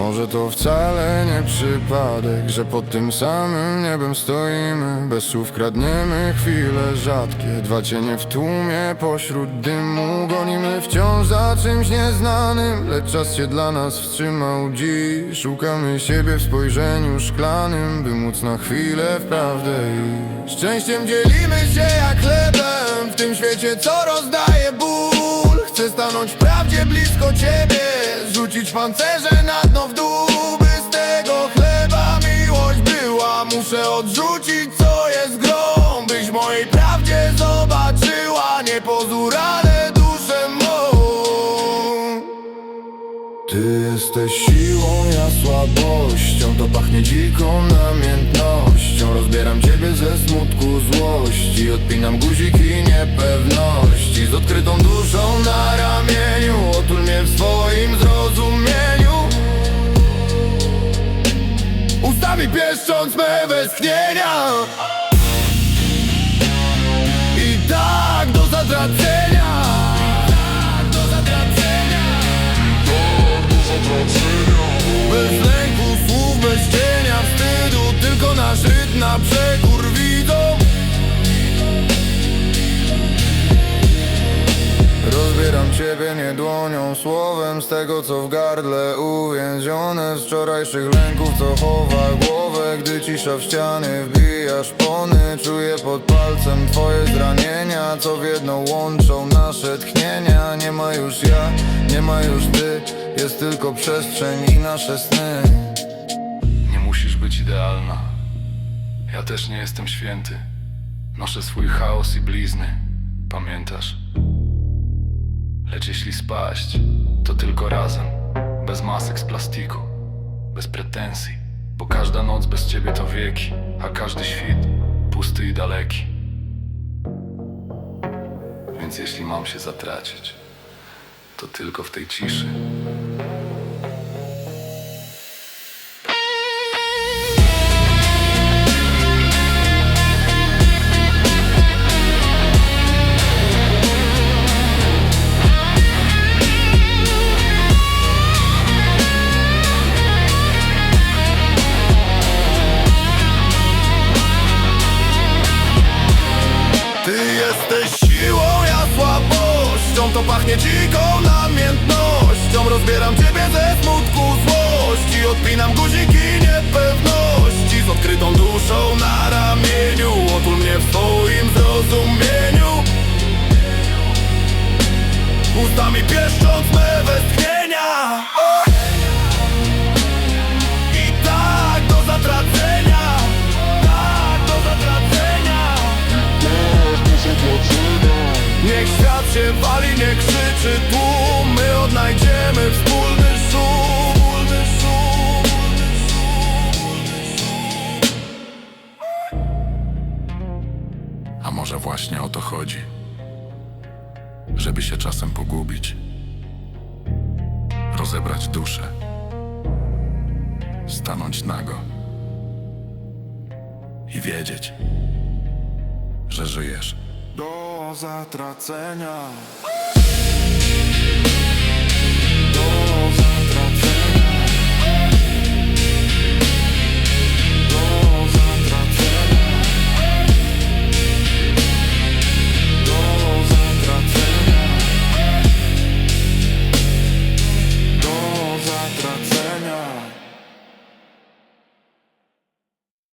Może to wcale nie przypadek, że pod tym samym niebem stoimy. Bez słów kradniemy chwile rzadkie. Dwa cienie w tłumie pośród dymu. Gonimy wciąż za czymś nieznanym Lecz czas się dla nas wstrzymał dziś. Szukamy siebie w spojrzeniu szklanym By móc na chwilę w prawdę iść. Szczęściem dzielimy się jak chlebem W tym świecie co rozdaje ból Chcę stanąć prawdzie blisko ciebie? Rzucić pancerze na dno w dół By z tego chleba miłość była. Muszę odrzucić co jest grą Byś mojej prawdzie zobaczyła. Nie pozór, ale duszę mą. Ty jesteś siłą, ja słabością. To pachnie dziką namiętnością. Rozbieram ciebie ze smutku, złości. Odpinam guziki niepewności. Z odkrytą duszą Ustami pieszcząc me westchnienia. I tak do zatracenia. Tak do zatracenia. Bez lęku słów, bez cienia wstydu Tylko nasz rytm na przekór Rozbieram ciebie nie dłonią, słowem Z tego co w gardle uwięzione Z wczorajszych lęków co chowa głowę Gdy cisza w ściany wbija szpony Czuję pod palcem twoje zranienia Co w jedno łączą nasze tchnienia Nie ma już ja, nie ma już ty Jest tylko przestrzeń i nasze sny Nie musisz być idealna. Ja też nie jestem święty. Noszę swój chaos i blizny. Pamiętasz? Lecz jeśli spaść, to tylko razem. Bez masek z plastiku. Bez pretensji. Bo każda noc bez ciebie to wieki, a każdy świt pusty i daleki. Więc jeśli mam się zatracić, to tylko w tej ciszy. Pachnie dziką namiętnością Rozbieram ciebie ze smutku, złości. Odpinam guziki niepewności Z odkrytą duszą na ramieniu. Otul mnie w swoim zrozumieniu. Ustami pieszcząc to chodzi. Żeby się czasem pogubić, rozebrać duszę, stanąć nago i wiedzieć, że żyjesz. Do zatracenia. Do